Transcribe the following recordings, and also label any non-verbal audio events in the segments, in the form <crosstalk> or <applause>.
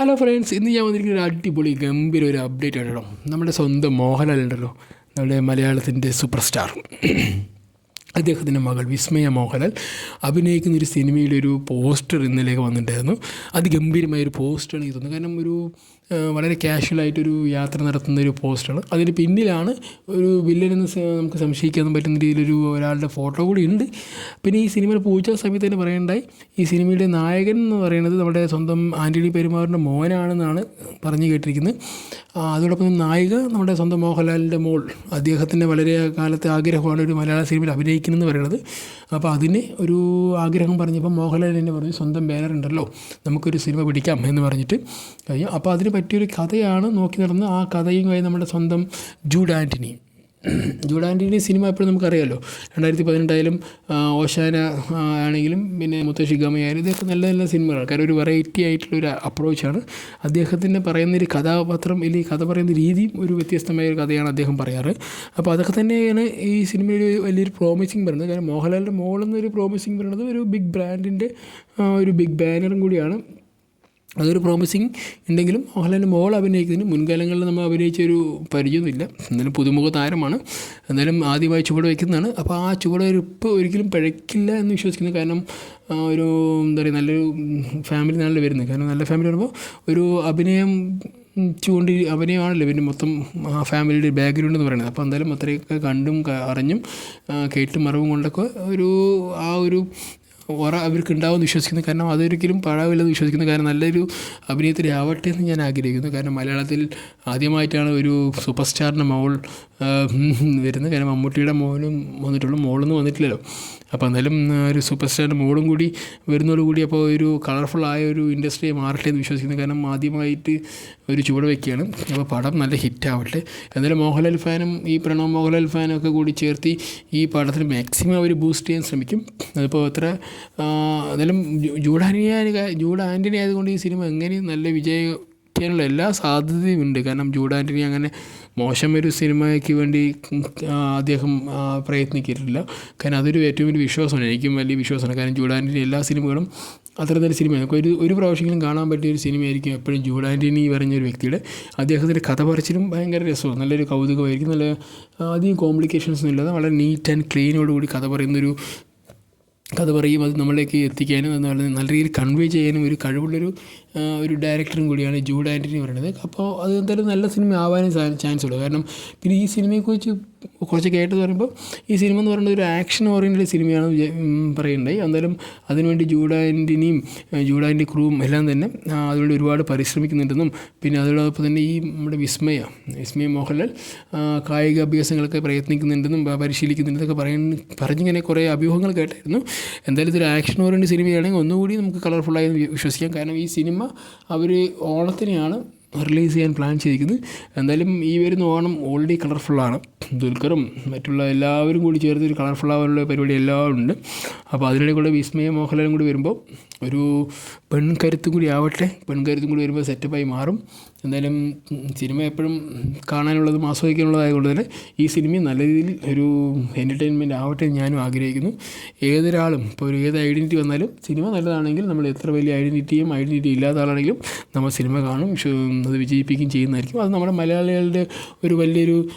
Hello friends ഇന്ന് ഞാൻ വന്നിരിക്കുന്ന ഒരു അടിപൊളി ഗംഭീര ഒരു അപ്ഡേറ്റ് ആണ് കേട്ടോ. നമ്മുടെ സ്വന്തം മോഹൻലാൽ ഉണ്ടല്ലോ. നമ്മുടെ മലയാളത്തിന്റെ സൂപ്പർ സ്റ്റാർ അദ്ദേഹത്തിന്റെ മകൾ വിസ്മയ മോഹൻലാൽ അഭിനയിക്കുന്ന ഒരു സിനിമയുടെ ഒരു പോസ്റ്റർ ഇന്നലേക്ക് വന്നിട്ടുണ്ടായിരുന്നു. അതിഗംഭീരമായ ഒരു പോസ്റ്റർ എനിക്ക് തോന്നുന്നു കാരണം ഒരു വളരെ കാഷ്വലായിട്ടൊരു യാത്ര നടത്തുന്ന ഒരു പോസ്റ്ററാണ്. അതിന് പിന്നിലാണ് ഒരു വില്ലനെന്ന് നമുക്ക് സംശയിക്കാൻ പറ്റുന്ന രീതിയിലൊരു ഒരാളുടെ ഫോട്ടോ കൂടി ഉണ്ട്. പിന്നെ ഈ സിനിമയിൽ പൂച്ച സമയത്ത് തന്നെ പറയേണ്ടായി ഈ സിനിമയുടെ നായകൻ എന്ന് പറയുന്നത് നമ്മുടെ സ്വന്തം ആന്റണി പെരുമാറിന്റെ മോനാണെന്നാണ് പറഞ്ഞു കേട്ടിരിക്കുന്നത്. അതോടൊപ്പം നായിക നമ്മുടെ സ്വന്തം മോഹൻലാലിന്റെ മോൾ. അദ്ദേഹത്തിന്റെ വളരെ കാലത്തെ ആഗ്രഹമാണ് ഒരു മലയാള സിനിമയിൽ അഭിനയിക്കണമെന്ന് പറയുന്നത് അപ്പോൾ അതിന് ഒരു ആഗ്രഹം പറഞ്ഞപ്പോൾ മോഹൻലാൽ എന്നെ പറഞ്ഞു സ്വന്തം ബാനർ ഉണ്ടല്ലോ നമുക്കൊരു സിനിമ പിടിക്കാം എന്ന് പറഞ്ഞിട്ട്. കഴിഞ്ഞു അപ്പോൾ അതിന് പറ്റിയൊരു കഥയാണ് നോക്കി നടന്ന് ആ കഥയും കഥയുമായി നമ്മുടെ സ്വന്തം ജൂഡ് ആന്റണി <clears throat> ജൂഡ് സിനിമ എപ്പോഴും നമുക്കറിയാമല്ലോ രണ്ടായിരത്തി പതിനെട്ടായാലും ഓശാന ആണെങ്കിലും പിന്നെ മുത്തശ്ശി ഗമയായാലും ഇതൊക്കെ നല്ല നല്ല സിനിമകളാണ്. കാരണം ഒരു വെറൈറ്റി ആയിട്ടുള്ള ഒരു അപ്രോച്ചാണ് അദ്ദേഹത്തിന്റെ പറയുന്ന ഒരു കഥാപാത്രം അല്ലെങ്കിൽ കഥ പറയുന്ന രീതിയും ഒരു വ്യത്യസ്തമായ ഒരു കഥയാണ് അദ്ദേഹം പറയാറ്. അപ്പോൾ അതൊക്കെ തന്നെയാണ് ഈ സിനിമയിൽ വലിയൊരു പ്രോമിസിങ് പറയുന്നത് കാരണം മോഹൻലാലിന്റെ മോളെന്നൊരു പ്രോമിസിങ് പറയുന്നത് ഒരു ബിഗ് ബ്രാൻഡിന്റെ ഒരു ബിഗ് ബാനറും കൂടിയാണ്. അതൊരു പ്രോമിസിങ് ഉണ്ടെങ്കിലും മോഹൻലാലിന്റെ മോൾ അഭിനയിക്കുന്നതിന് മുൻകാലങ്ങളിൽ നമ്മൾ അഭിനയിച്ച ഒരു പരിചയമൊന്നുമില്ല. എന്നാലും പുതുമുഖ താരമാണ്. എന്നാലും ആദ്യമായി ചുവട് വയ്ക്കുന്നതാണ്. അപ്പോൾ ആ ചുവടുവയ്പ്പ് ഒരിക്കലും പിഴയ്ക്കില്ല എന്ന് വിശ്വസിക്കുന്നു. കാരണം ഒരു എന്താ പറയുക നല്ലൊരു ഫാമിലി നല്ല വരുന്നത്. കാരണം നല്ല ഫാമിലി വരുമ്പോൾ ഒരു അഭിനയം ചൂണ്ടി അഭിനയമാണല്ലോ പിന്നെ മൊത്തം ആ ഫാമിലിയുടെ ബാക്ക്ഗ്രൗണ്ട് എന്ന് പറയുന്നത്. അപ്പോൾ എന്തായാലും അത്രയൊക്കെ കണ്ടും അറിഞ്ഞും കേട്ടും അറിവും കൊണ്ടൊക്കെ ഒരു ആ ഒരു ഓറ അവർക്ക് ഉണ്ടാവുമെന്ന് വിശ്വസിക്കുന്നു കാരണം അതൊരിക്കലും പാഴാവില്ലെന്ന് വിശ്വസിക്കുന്നു കാരണം നല്ലൊരു അഭിനേത്രി ആവട്ടെ എന്ന് ഞാൻ ആഗ്രഹിക്കുന്നു. കാരണം മലയാളത്തിൽ ആദ്യമായിട്ടാണ് ഒരു സൂപ്പർ സ്റ്റാറിന്റെ മോൾ വരുന്നത് കാരണം മമ്മൂട്ടിയുടെ മോനും വന്നിട്ടുള്ളൂ. മോളൊന്നും വന്നിട്ടില്ലല്ലോ. അപ്പോൾ എന്തായാലും ഒരു സൂപ്പർ സ്റ്റാറിന്റെ മോളും കൂടി വരുന്നതോടുകൂടി അപ്പോൾ ഒരു കളർഫുള്ളായ ഒരു ഇൻഡസ്ട്രിയെ മാറട്ടെ എന്ന് വിശ്വസിക്കുന്നു. കാരണം ആദ്യമായിട്ട് ഒരു ചുവട് വയ്ക്കുകയാണ് അപ്പോൾ പടം നല്ല ഹിറ്റാവട്ടെ എന്തായാലും മോഹൻലാൽ ഫാനും ഈ പ്രണവ് മോഹൻലാൽ ഫാനും ഒക്കെ കൂടി ചേർത്തി ഈ പടത്തിന് മാക്സിമം അവർ ബൂസ്റ്റ് ചെയ്യാൻ ശ്രമിക്കും. അതിപ്പോൾ എത്ര എന്തായാലും ജൂഡ് ആന്റണി ജൂഡ് ആന്റണി ആയതുകൊണ്ട് ഈ സിനിമ എങ്ങനെയും നല്ല വിജയിക്കാനുള്ള എല്ലാ സാധ്യതയും ഉണ്ട്. കാരണം ജൂഡ് ആന്റണി അങ്ങനെ മോശം ഒരു സിനിമയ്ക്ക് വേണ്ടി അദ്ദേഹം പ്രയത്നിക്കില്ല കാരണം അതൊരു ഏറ്റവും വലിയ വിശ്വാസമാണ്. എനിക്കും വലിയ വിശ്വാസമാണ്. കാരണം ജൂഡ് ആന്റണി എല്ലാ സിനിമകളും അത്ര തന്നെ സിനിമയാണ്. നമുക്ക് ഒരു ഒരു പ്രാവശ്യമെങ്കിലും കാണാൻ പറ്റിയ ഒരു സിനിമയായിരിക്കും എപ്പോഴും ജൂഡ് ആന്റണി പറഞ്ഞ ഒരു വ്യക്തിയുടെ. അദ്ദേഹത്തിന്റെ കഥ പറച്ചിലും ഭയങ്കര രസമാണ്. നല്ലൊരു കൗതുകമായിരിക്കും. നല്ല അധികം കോംപ്ലിക്കേഷൻസ് ഒന്നും ഇല്ലാതെ വളരെ നീറ്റ് ആൻഡ് ക്ലീനോടുകൂടി കഥ പറയുന്നൊരു കഥ പറയും. അത് നമ്മളിലേക്ക് എത്തിക്കാനും നല്ല നല്ല രീതിയിൽ കൺവേ ചെയ്യാനും ഒരു കഴിവുള്ളൊരു ഒരു ഡയറക്ടറും കൂടിയാണ് ജൂഡ് ആന്റണി പറയുന്നത്. അപ്പോൾ അത് എന്തായാലും നല്ല സിനിമ ആവാനും ചാൻസ് ഉള്ളൂ. കാരണം പിന്നെ ഈ സിനിമയെക്കുറിച്ച് കുറച്ച് കേട്ടത് പറയുമ്പോൾ ഈ സിനിമ എന്ന് പറയുന്നത് ഒരു ആക്ഷൻ ഓറിയന്റഡ് സിനിമയാണ് പറയുന്നത്. എന്തായാലും അതിനുവേണ്ടി ജൂഡ് ആന്റണിയും ജൂഡ് ആന്റി ക്രൂവും എല്ലാം തന്നെ അതുകൊണ്ട് ഒരുപാട് പരിശ്രമിക്കുന്നുണ്ടെന്നും പിന്നെ അതോടൊപ്പം തന്നെ ഈ നമ്മുടെ വിസ്മയ വിസ്മയ മോഹൻലാൽ കായിക അഭ്യാസങ്ങളൊക്കെ പ്രയത്നിക്കുന്നുണ്ടെന്നും പരിശീലിക്കുന്നുണ്ടെന്നൊക്കെ പറയുന്ന പറഞ്ഞിങ്ങനെ കുറേ അഭ്യൂഹങ്ങൾ കേട്ടായിരുന്നു. എന്തായാലും ഇതൊരു ആക്ഷൻ ഓറിയന്റഡ് സിനിമയാണെങ്കിൽ ഒന്നുകൂടി നമുക്ക് കളർഫുള്ളായി വിശ്വസിക്കാം. കാരണം ഈ സിനിമ അവർ ഓണത്തിനെയാണ് റിലീസ് ചെയ്യാൻ പ്ലാൻ ചെയ്തിരിക്കുന്നത്. എന്തായാലും ഈ വരുന്ന ഓണം ഓൾറെഡി കളർഫുള്ളാണ്. ദുൽഖറും മറ്റുള്ള എല്ലാവരും കൂടി ചേർത്ത് ഒരു കളർഫുൾ ആവാനുള്ള പരിപാടി എല്ലാം ഉണ്ട്. അപ്പോൾ അതിനിടെ കൂടെ വിസ്മയ മോഹൻലാലും കൂടി വരുമ്പോൾ ഒരു പെൺകരുത്തും കൂടി ആവട്ടെ. പെൺകരുത്തും കൂടി വരുമ്പോൾ സെറ്റപ്പായി മാറും. എന്തായാലും സിനിമ എപ്പോഴും കാണാനുള്ളതും ആസ്വദിക്കാനുള്ളതായതുകൊണ്ട് തന്നെ ഈ സിനിമ നല്ല രീതിയിൽ ഒരു എന്റർടൈൻമെന്റ് ആവട്ടെ എന്ന് ഞാനും ആഗ്രഹിക്കുന്നു. ഏതൊരാളും ഇപ്പോൾ ഒരു ഏത് ഐഡന്റിറ്റി വന്നാലും സിനിമ നല്ലതാണെങ്കിൽ നമ്മൾ എത്ര വലിയ ഐഡന്റിറ്റിയും ഐഡന്റിറ്റി ഇല്ലാത്ത ആളാണെങ്കിലും നമ്മൾ സിനിമ കാണും. അത് വിജയിപ്പിക്കുകയും ചെയ്യുന്നതായിരിക്കും. അത് നമ്മുടെ മലയാളികളുടെ ഒരു വലിയൊരു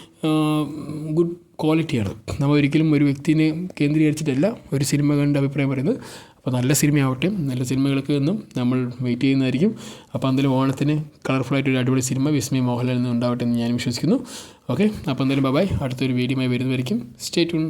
ഗുഡ് ക്വാളിറ്റിയാണ് നമ്മൾ ഒരിക്കലും ഒരു വ്യക്തിനെ കേന്ദ്രീകരിച്ചിട്ടല്ല ഒരു സിനിമ കണ്ട് അഭിപ്രായം പറയുന്നത്. അപ്പോൾ നല്ല സിനിമയാവട്ടെ നല്ല സിനിമകൾക്ക് നിന്നും നമ്മൾ വെയിറ്റ് ചെയ്യുന്നതായിരിക്കും. അപ്പോൾ എന്തായാലും ഓണത്തിന് കളർഫുള്ളായിട്ട് ഒരു അടിപൊളി സിനിമ വിസ്മയ മോഹൻലാലിൽ നിന്ന് ഉണ്ടാവട്ടെ എന്ന് ഞാൻ വിശ്വസിക്കുന്നു. ഓക്കെ അപ്പോൾ എന്തായാലും ബബായ് അടുത്തൊരു വീഡിയോയുമായി വരുന്നതായിരിക്കും. Stay tune